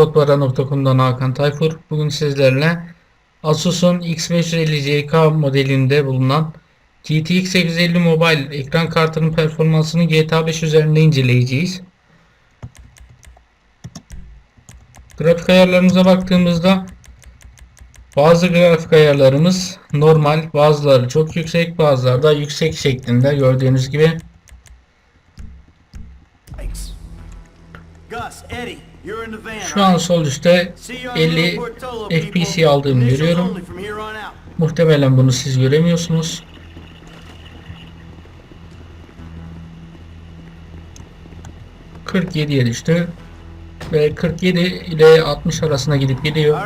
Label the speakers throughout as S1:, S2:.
S1: Kodpara.com'dan Hakan Tayfur. Bugün sizlerle Asus'un X550CK modelinde bulunan GTX 850 Mobile ekran kartının performansını GTA 5 üzerinde inceleyeceğiz. Grafik ayarlarımıza baktığımızda bazı grafik ayarlarımız normal, bazıları çok yüksek, bazıları da yüksek şeklinde gördüğünüz gibi.
S2: Gus, Eddie,
S1: Şu an sol üstte
S2: See you on
S1: 50
S2: Little Portola, people.
S1: FPS aldığımı görüyorum. Muhtemelen bunu siz göremiyorsunuz. ...47'ye düştü. Ve 47 ile 60 arasına gidip gidiyor.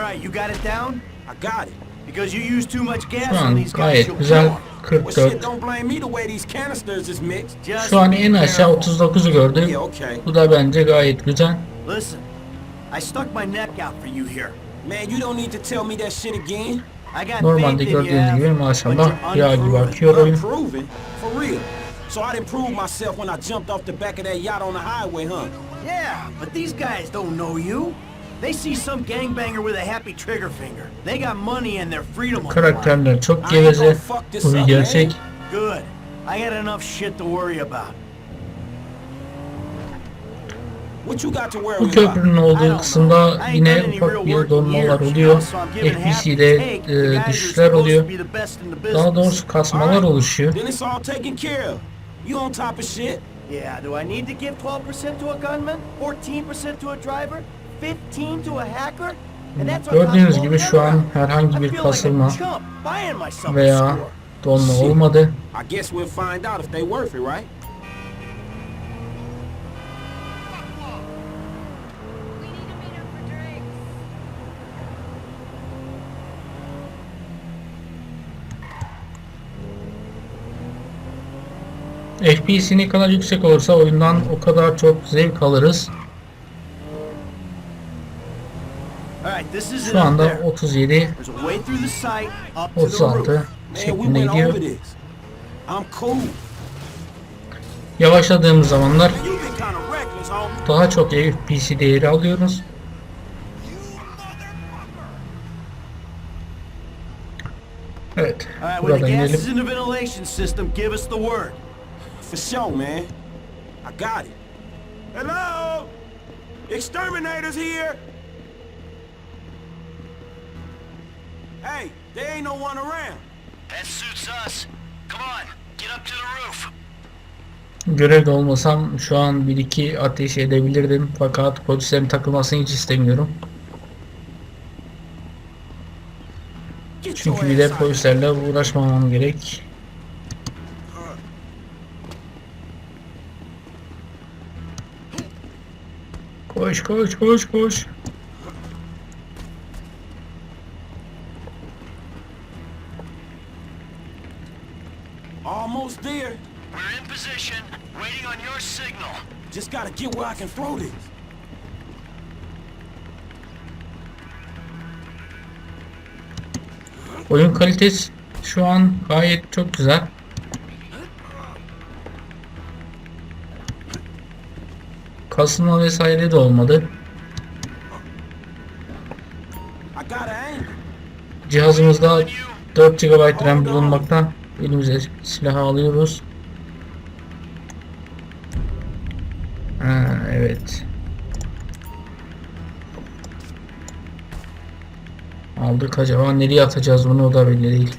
S1: Şu an gayet güzel.
S2: kill 'em.
S3: Well, shit,
S1: 44.
S3: don't blame me the way these canisters is mixed.
S2: Just
S1: Şu an en aşağı
S2: careful.
S1: 39'u gördüm. Bu da bence gayet güzel.
S2: I stuck my neck out for you here.
S3: Man, you don't need to tell me that shit again.
S2: I got
S1: Normalde
S2: faith in you,
S1: gördüğünüz gibi maşallah yağ gibi akıyor oyun.
S3: For real. So I didn't prove myself when I jumped off the back of that yacht on the highway, huh?
S2: Yeah, but these guys don't know you. They see some gangbanger with a happy trigger finger. They got money and their freedom on the line.
S1: Karakterler çok geveze. Bu gerçek.
S2: Good. I got enough shit to worry about.
S1: Bu köprünün olduğu kısımda yine ufak bir donmalar oluyor. FPC'de e, düşüşler oluyor. Daha doğrusu kasmalar oluşuyor.
S2: Yeah, do I need to give 12% to a gunman? 14% to a driver? 15 to a hacker? Of
S1: Gördüğünüz gibi şu an herhangi bir kasılma veya donma olmadı. FPS ne kadar yüksek olursa oyundan o kadar çok zevk alırız. Şu anda
S2: there.
S1: 37,
S2: There's a way through the site up to the
S1: 36
S2: roof.
S3: Man, we
S1: şeklinde gidiyor. Yavaşladığımız zamanlar daha çok FPS değeri alıyoruz. Evet, buradan
S2: gas
S3: For sure, man. I got it. Hello? Exterminators here? Hey, there ain't no one around.
S2: That suits us. Come on, get up to the roof.
S1: görevde olmasam şu an 1-2 ateş edebilirdim. Fakat polislerin takılmasını hiç istemiyorum. Çünkü bir de polislerle uğraşmamam gerek. Koş koş koş koş.
S3: Almost there.
S2: We're in position, waiting on your signal.
S3: Just gotta get where I can throw this.
S1: Oyun kalitesi şu an gayet çok güzel. Kasılma vesaire de olmadı. Cihazımızda 4 GB RAM bulunmakta. Elimize silahı alıyoruz. Ha, evet. Aldık acaba nereye atacağız bunu o da belli değil.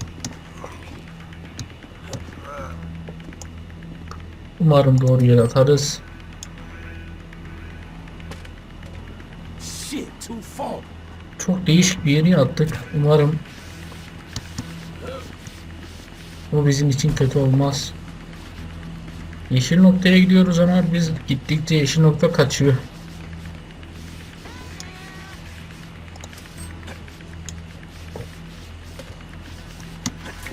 S1: Umarım doğru yere atarız. Çok değişik bir yere attık. Umarım bu bizim için kötü olmaz. Yeşil noktaya gidiyoruz ama biz gittikçe yeşil nokta kaçıyor.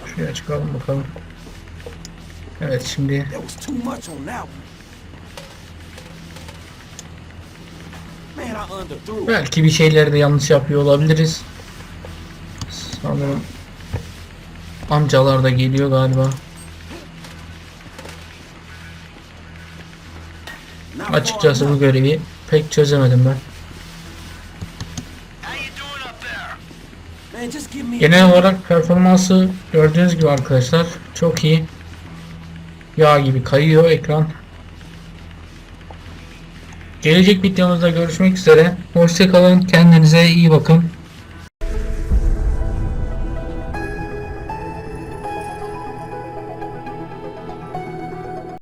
S1: Şuraya çıkalım bakalım. Evet şimdi belki bir şeyleri de yanlış yapıyor olabiliriz. Sanırım amcalar da geliyor galiba. Açıkçası bu görevi pek çözemedim ben. Genel olarak performansı gördüğünüz gibi arkadaşlar çok iyi. Yağ gibi kayıyor ekran. Gelecek videomuzda görüşmek üzere. Hoşçakalın. Kendinize iyi bakın.